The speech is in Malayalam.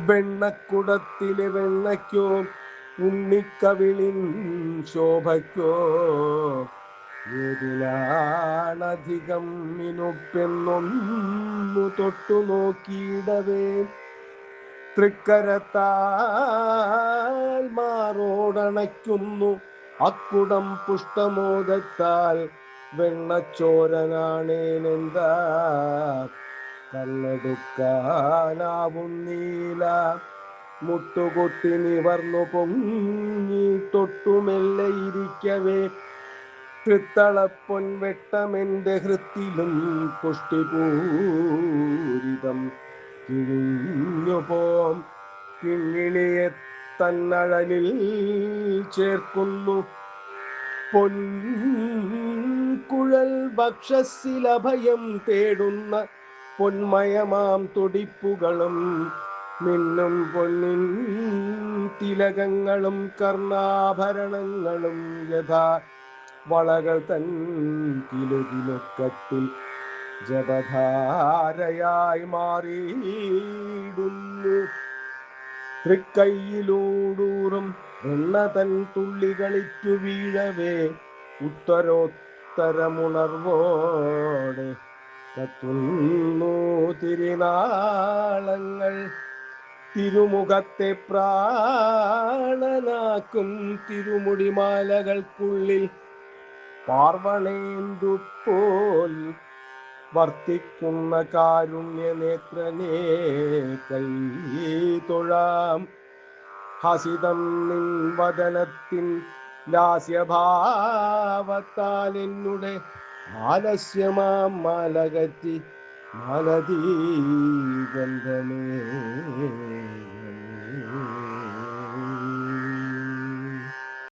വെണ്ണക്കുടത്തിലെ വെണ്ണയ്ക്കോ ഉണ്ണിക്കവിളിൻ ശോഭയ്ക്കോ. ഏതിലാണധികം മിനുപ്പെന്നൊന്നു തൊട്ടു നോക്കിയിടവേ. തൃക്കരത്താൽ മാറോടണയ്ക്കുന്നു. അക്കുടം പുഷ്ടമോദത്താൽ വെണ്ണച്ചോരനാണേനെന്താ നീല. മുട്ടുകൊട്ടി നിവർന്നു പൊങ്ങി തൊട്ടുമെല്ലെ ഇരിക്കവേ. തൃത്തളപ്പൊൻ വെട്ടമെന്റെ ഹൃത്തിലും പുഷ്ടിപൂരിതം കിഴിഞ്ഞു പോം കിങ്ങിണിയെ തന്നഴലിൽ ചേർക്കുന്നു. പൊൻകുഴൽ ഭക്ഷസിലഭയം തേടുന്ന പൊന്മയമാം തുടിപ്പുകളും മിന്നും പൊന്നിൻ തിലകങ്ങളും കർണാഭരണങ്ങളും യഥാ വളകൾ തൻ കിലുകിലുക്കത്തിൽ ജപധാരയായി മാറിയിടുന്നു. തൃക്കൈയിലൂടൂറും എണ്ണ തൻ തുള്ളികളിറ്റു വീഴവേ ഉത്തരോത്തരമുണർവോടെ കത്തുന്നു തിരുനാളങ്ങൾ തിരുമുഖത്തെ പ്രാണനാക്കും തിരുമുടിമാലകൾക്കുള്ളിൽ പാർവണേന്ദു പോൽ വർത്തിക്കുന്ന കാരുണ്യ നേത്രനേ കൈ തൊഴാം. ഹസിതം നിൻ വദനത്തിൻ ലാസ്യഭാവത്താൽ എന്നുടെ ആലസ്യമാം മാലകത്തി മാലതീ ഗന്ധമേ